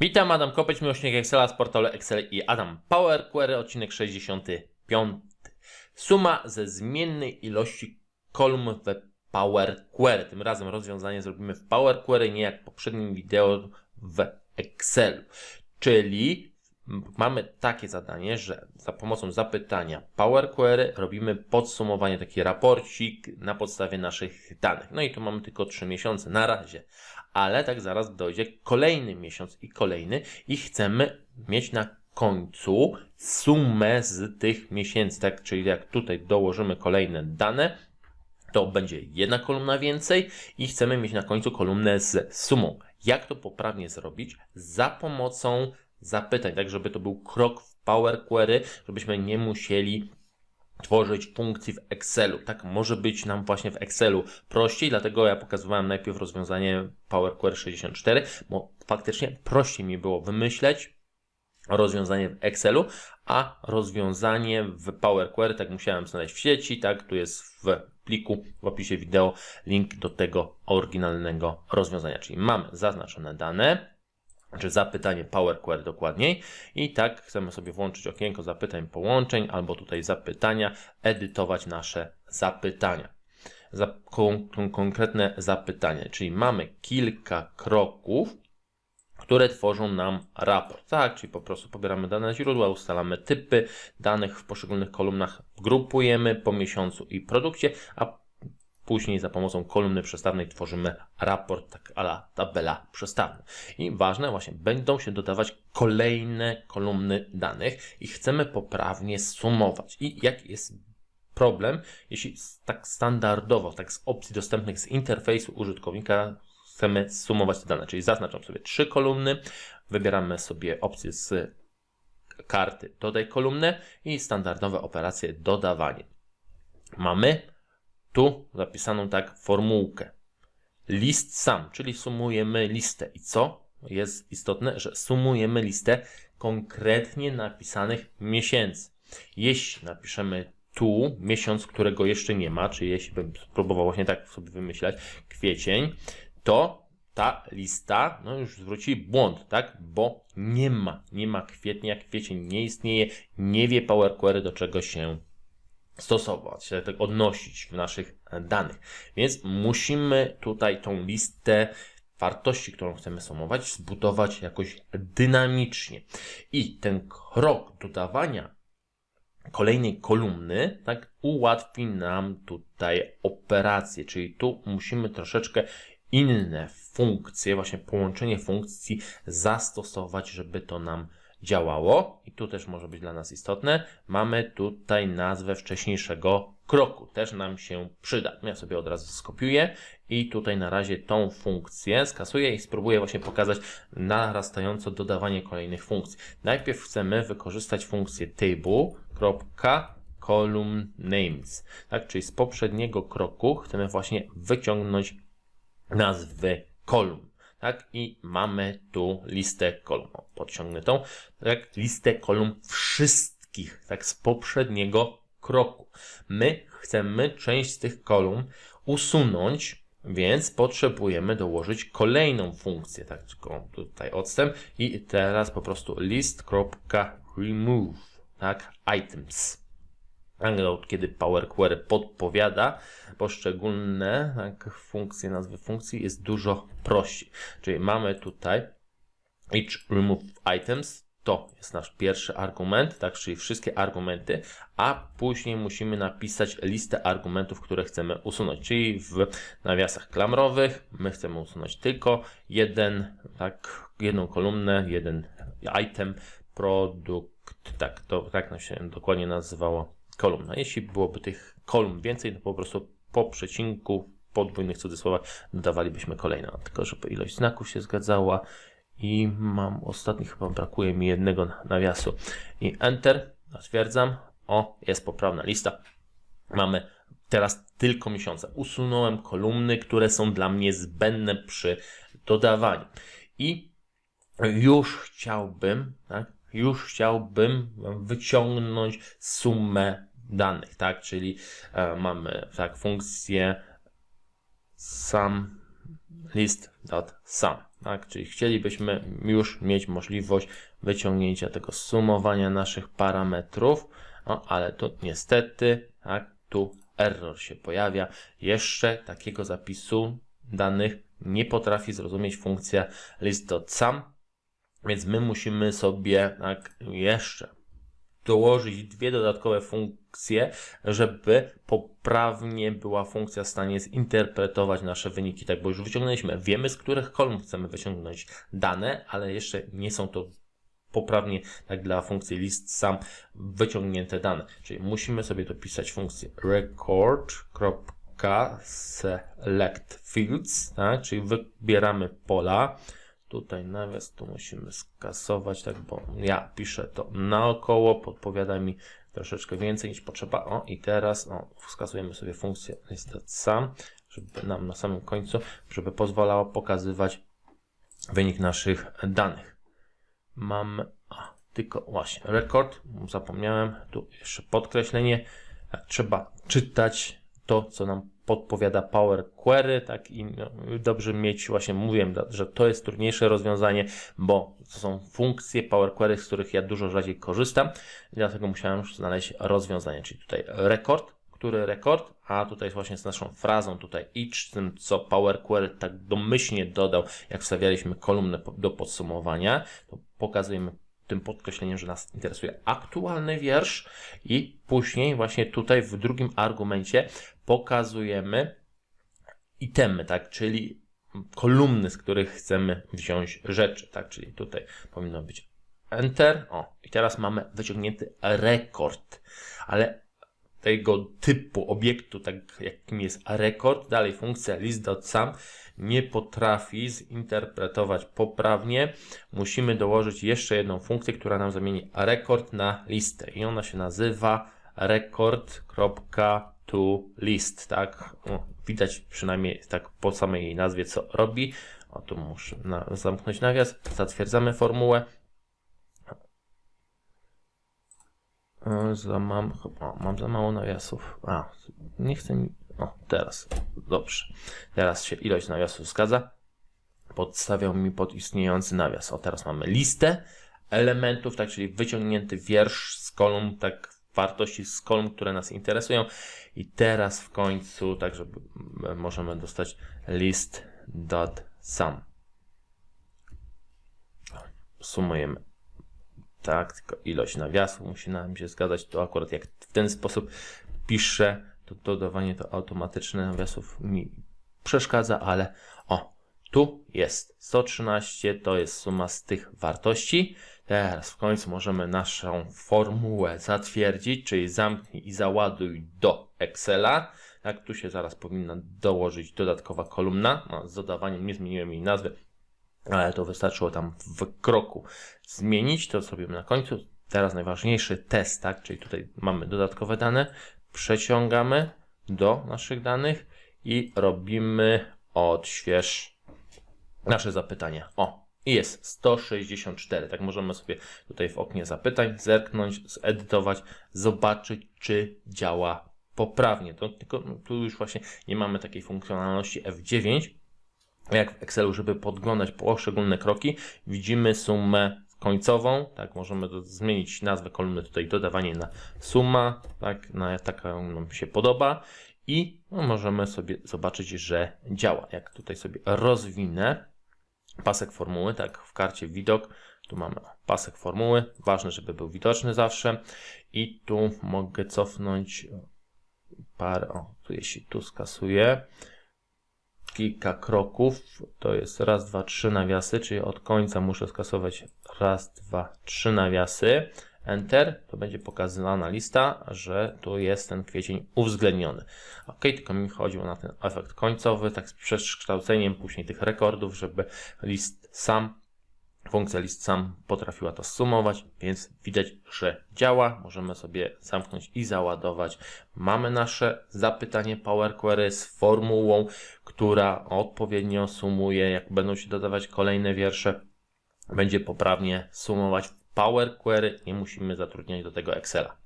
Witam, Adam Kopeć, miłośnik Excela z portalu Excel i Adam Power Query, odcinek 65. Suma ze zmiennej ilości kolumn w Power Query. Tym razem rozwiązanie zrobimy w Power Query, nie jak w poprzednim wideo w Excelu. Czyli mamy takie zadanie, że za pomocą zapytania Power Query robimy podsumowanie, taki raporcik na podstawie naszych danych. No i tu mamy tylko 3 miesiące na razie, ale tak zaraz dojdzie kolejny miesiąc i kolejny i chcemy mieć na końcu sumę z tych miesięcy, tak? Czyli jak tutaj dołożymy kolejne dane, to będzie jedna kolumna więcej i chcemy mieć na końcu kolumnę z sumą. Jak to poprawnie zrobić? Za pomocą zapytań, tak żeby to był krok w Power Query, żebyśmy nie musieli tworzyć funkcji w Excelu. Tak może być nam właśnie w Excelu prościej, dlatego ja pokazywałem najpierw rozwiązanie Power Query 64, bo faktycznie prościej mi było wymyśleć rozwiązanie w Excelu, a rozwiązanie w Power Query, tak musiałem znaleźć w sieci, tak, tu jest w pliku w opisie wideo link do tego oryginalnego rozwiązania, czyli mamy zaznaczone dane, czy zapytanie Power Query dokładniej. I tak chcemy sobie włączyć okienko zapytań połączeń, albo tutaj zapytania, edytować nasze zapytania. Za, kon, konkretne zapytanie, czyli mamy kilka kroków, które tworzą nam raport. Tak, czyli po prostu pobieramy dane źródła, ustalamy typy danych w poszczególnych kolumnach, grupujemy po miesiącu i produkcie, a Później za pomocą kolumny przestawnej tworzymy raport, tak ala tabela przestawna. I ważne, właśnie będą się dodawać kolejne kolumny danych i chcemy poprawnie sumować. I jaki jest problem, jeśli tak standardowo, tak z opcji dostępnych z interfejsu użytkownika chcemy sumować te dane, czyli zaznaczam sobie trzy kolumny, wybieramy sobie opcję z karty dodaj kolumnę i standardowe operacje dodawanie. Mamy tu zapisaną tak formułkę. List sam, czyli sumujemy listę. I co jest istotne, że sumujemy listę konkretnie napisanych miesięcy. Jeśli napiszemy tu miesiąc, którego jeszcze nie ma, czyli jeśli bym spróbował właśnie tak sobie wymyślać, kwiecień, to ta lista no już zwróci błąd, tak? Bo nie ma, nie ma kwietnia, kwiecień nie istnieje, nie wie Power Query do czego się stosować, tak odnosić w naszych danych. Więc musimy tutaj tą listę wartości, którą chcemy sumować, zbudować jakoś dynamicznie. I ten krok dodawania kolejnej kolumny, tak, ułatwi nam tutaj operację, czyli tu musimy troszeczkę inne funkcje, właśnie połączenie funkcji zastosować, żeby to nam działało i tu też może być dla nas istotne, mamy tutaj nazwę wcześniejszego kroku. Też nam się przyda. Ja sobie od razu skopiuję i tutaj na razie tą funkcję skasuję i spróbuję właśnie pokazać narastająco dodawanie kolejnych funkcji. Najpierw chcemy wykorzystać funkcję table.column names, tak, czyli z poprzedniego kroku chcemy właśnie wyciągnąć nazwy kolumn tak? I mamy tu listę kolumn. Podciągnę tą, tak? Listę kolumn wszystkich, tak? Z poprzedniego kroku. My chcemy część z tych kolumn usunąć, więc potrzebujemy dołożyć kolejną funkcję, tak? Tylko tutaj odstęp i teraz po prostu list.remove, tak? Items kiedy Power Query podpowiada poszczególne tak, funkcje, nazwy funkcji, jest dużo prościej. Czyli mamy tutaj each remove items, to jest nasz pierwszy argument, tak, czyli wszystkie argumenty, a później musimy napisać listę argumentów, które chcemy usunąć, czyli w nawiasach klamrowych my chcemy usunąć tylko jeden, tak, jedną kolumnę, jeden item, produkt, tak, to tak się dokładnie nazywało kolumna. Jeśli byłoby tych kolumn więcej, to po prostu po przecinku podwójnych cudzysłowach dodawalibyśmy kolejne. Tylko, żeby ilość znaków się zgadzała i mam ostatni, chyba brakuje mi jednego nawiasu. I Enter, zatwierdzam. O, jest poprawna lista. Mamy teraz tylko miesiące. Usunąłem kolumny, które są dla mnie zbędne przy dodawaniu. I już chciałbym, tak, już chciałbym wyciągnąć sumę danych, tak? Czyli e, mamy tak funkcję sum list.sum. Tak? Czyli chcielibyśmy już mieć możliwość wyciągnięcia tego sumowania naszych parametrów, no, ale tu niestety, tak, tu error się pojawia. Jeszcze takiego zapisu danych nie potrafi zrozumieć funkcja list.sum, więc my musimy sobie tak, jeszcze dołożyć dwie dodatkowe funkcje, żeby poprawnie była funkcja w stanie zinterpretować nasze wyniki. Tak, bo już wyciągnęliśmy, wiemy z których kolumn chcemy wyciągnąć dane, ale jeszcze nie są to poprawnie, tak dla funkcji list sum, wyciągnięte dane. Czyli musimy sobie dopisać funkcję record.select fields, tak? czyli wybieramy pola. Tutaj nawias tu musimy skasować, tak, bo ja piszę to naokoło, podpowiada mi troszeczkę więcej niż potrzeba. O, i teraz o, sobie funkcję list.sum, żeby nam na samym końcu, żeby pozwalało pokazywać wynik naszych danych. Mam a, tylko właśnie rekord, zapomniałem, tu jeszcze podkreślenie. Trzeba czytać to, co nam podpowiada Power Query, tak i no, dobrze mieć, właśnie mówiłem, że to jest trudniejsze rozwiązanie, bo to są funkcje Power Query, z których ja dużo rzadziej korzystam, dlatego musiałem już znaleźć rozwiązanie, czyli tutaj rekord, który rekord, a tutaj właśnie z naszą frazą tutaj each, tym co Power Query tak domyślnie dodał, jak wstawialiśmy kolumnę do podsumowania, to pokazujemy tym podkreśleniem, że nas interesuje aktualny wiersz i później właśnie tutaj w drugim argumencie pokazujemy itemy, tak, czyli kolumny, z których chcemy wziąć rzeczy, tak, czyli tutaj powinno być Enter, o, i teraz mamy wyciągnięty rekord, ale tego typu obiektu, tak jakim jest rekord, dalej funkcja list.sum nie potrafi zinterpretować poprawnie. Musimy dołożyć jeszcze jedną funkcję, która nam zamieni rekord na listę. I ona się nazywa record.toList, tak? O, widać przynajmniej tak po samej jej nazwie, co robi. O, tu muszę na, zamknąć nawias. Zatwierdzamy formułę. E, Za mam, o, mam za mało nawiasów. A, nie chcę mi. O, teraz. Dobrze. Teraz się ilość nawiasów zgadza. Podstawiał mi pod istniejący nawias. O, teraz mamy listę elementów, tak, czyli wyciągnięty wiersz z kolumn, tak, wartości z kolumn, które nas interesują. I teraz w końcu, tak, żeby możemy dostać list.sum. Sumujemy tak, tylko ilość nawiasów musi nam się zgadzać. To akurat jak w ten sposób piszę, to dodawanie to automatyczne nawiasów mi przeszkadza, ale o, tu jest 113, to jest suma z tych wartości. Teraz w końcu możemy naszą formułę zatwierdzić, czyli zamknij i załaduj do Excela. Tak, tu się zaraz powinna dołożyć dodatkowa kolumna. No, z dodawaniem nie zmieniłem jej nazwy, ale to wystarczyło tam w kroku zmienić, to zrobimy na końcu. Teraz najważniejszy test, tak, czyli tutaj mamy dodatkowe dane, przeciągamy do naszych danych i robimy odśwież nasze zapytania. O, jest 164, tak możemy sobie tutaj w oknie zapytań zerknąć, zedytować, zobaczyć, czy działa poprawnie. To tylko no, tu już właśnie nie mamy takiej funkcjonalności F9, jak w Excelu, żeby podglądać poszczególne kroki, widzimy sumę końcową, tak, możemy zmienić nazwę kolumny tutaj, dodawanie na suma, tak, na taka nam się podoba i no, możemy sobie zobaczyć, że działa. Jak tutaj sobie rozwinę pasek formuły, tak, w karcie widok, tu mamy pasek formuły, ważne, żeby był widoczny zawsze i tu mogę cofnąć parę, o, tu jeśli tu skasuję, kilka kroków. To jest raz, dwa, trzy nawiasy, czyli od końca muszę skasować raz, dwa, trzy nawiasy. Enter, to będzie pokazywana lista, że tu jest ten kwiecień uwzględniony. Ok, tylko mi chodziło na ten efekt końcowy, tak z przekształceniem później tych rekordów, żeby list sam Funkcja list sam potrafiła to sumować, więc widać, że działa. Możemy sobie zamknąć i załadować. Mamy nasze zapytanie Power Query z formułą, która odpowiednio sumuje. Jak będą się dodawać kolejne wiersze, będzie poprawnie sumować Power Query. Nie musimy zatrudniać do tego Excela.